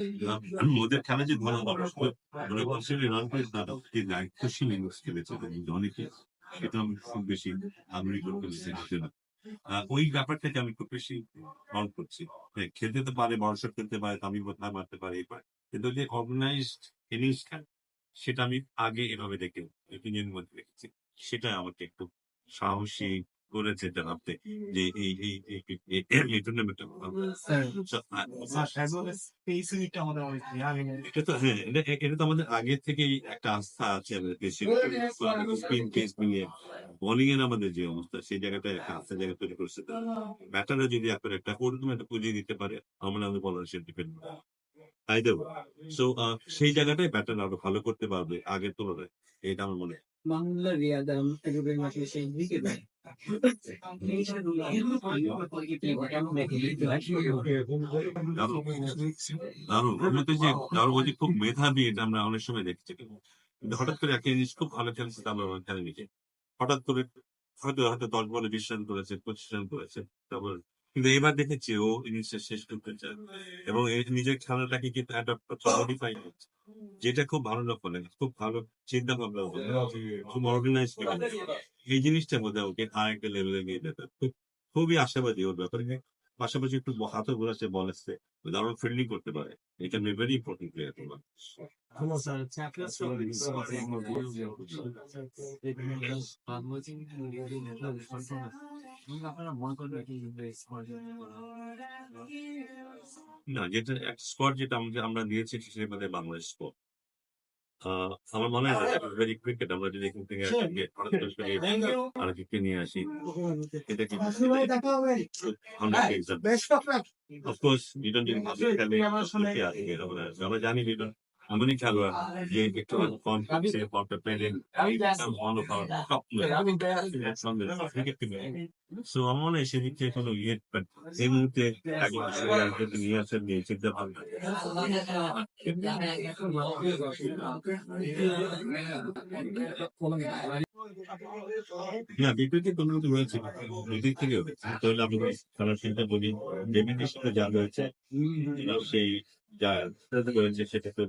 যে হবে মানে দায়িত্বশীল ইনিংস খেলেছে অনেকে সেটা আমি খুব বেশি না ওই ব্যাপারটাকে আমি খুব বেশি অন করছি। হ্যাঁ, খেলতে তো পারে বর্ষা খেলতে পারে তামিম কোথায় মারতে পারে এই পারে কিন্তু যে অর্গানাইজড ইনিংস খেলা সেটা আমি আগে এভাবে দেখে মধ্যে দেখেছি সেটা আমাকে একটু সাহসী করেছে জানাতে যে এই এই এই- এই- এই- এই টুর্নামেন্টটা এটা তো হ্যাঁ এটা এটা তো আমাদের আগে থেকেই একটা আস্থা আছে আমাদের দেশে। স্পিন পেস নিয়ে বোলিং এর আমাদের যে অবস্থা সেই জায়গাটা একটা আস্থা জায়গা তৈরি করছে। ব্যাটাররা যদি আপনার একটা ওরকম একটা পুঁজি দিতে পারে আমরা আমাদের বলার সে ডিপেন্ড তাই দেবো সো সেই জায়গাটায় ব্যাটার আরও ভালো করতে পারবে আগের তুলনায়। এটা আমার মনে হয়। রিয়াদাম সেই দিকে খুব মেধাবী এটা আমরা অনেক সময় দেখছি হঠাৎ করে একটা জিনিস খুব ভালো খেলছে তা আমরা নিচে হঠাৎ করে হয়তো হয়তো দশ বলে বিশ রান করেছে পঁচিশ রান করেছে তারপর কিন্তু এবার দেখেছি ও ইনিংসটা শেষ করতে চায় এবং নিজের খেলাটাকে কিন্তু করছে মডিফাই করছে যেটা খুব ভালো লক্ষণ খুব ভালো চিন্তা ভাবনা ওর। খুব অর্গানাইজ এই জিনিসটা বোধহয় ওকে আরেকটা লেভেলে নিয়ে যেতে খুবই আশাবাদী ওর ব্যাপারে। পাশাপাশি একটু হাতে ঘোরাচ্ছে বল আসছে দারুণ ফিল্ডিং করতে পারে। এটা ভেরি ইম্পর্টেন্ট প্লেয়ার তোমার। Hello, sir. মনে না যেটা একটা স্কোয়াড যেটা আমাদের আমরা সেটা আমাদের বাংলাদেশ স্কোয়াড আমার মনে হয় ভেরি ক্রিকেট আমরা যদি এখান থেকে নিয়ে আসি এটা কি? অফকোর্স লিটন যদি আমরা জানি লিটন এমনই খেলোয়াড় যে একটু কম সো আমার মনে হয় সেদিক থেকে কোনো ইয়ে এই মুহূর্তে নিয়ে আসার নিয়ে চিন্তা ভাবনা না কোনো কিছু রয়েছে দুদিক থেকে তাহলে আমি খেলার চিন্তা বলি ডেমিনের সাথে যা রয়েছে সেই যা রয়েছে সেটা তো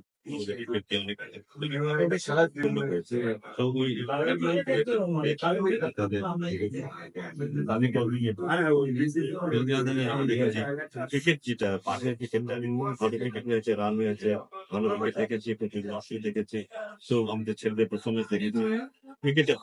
দেখেছি আমাদের ছেলেদের পারফরমেন্স দেখেছি ক্রিকেটে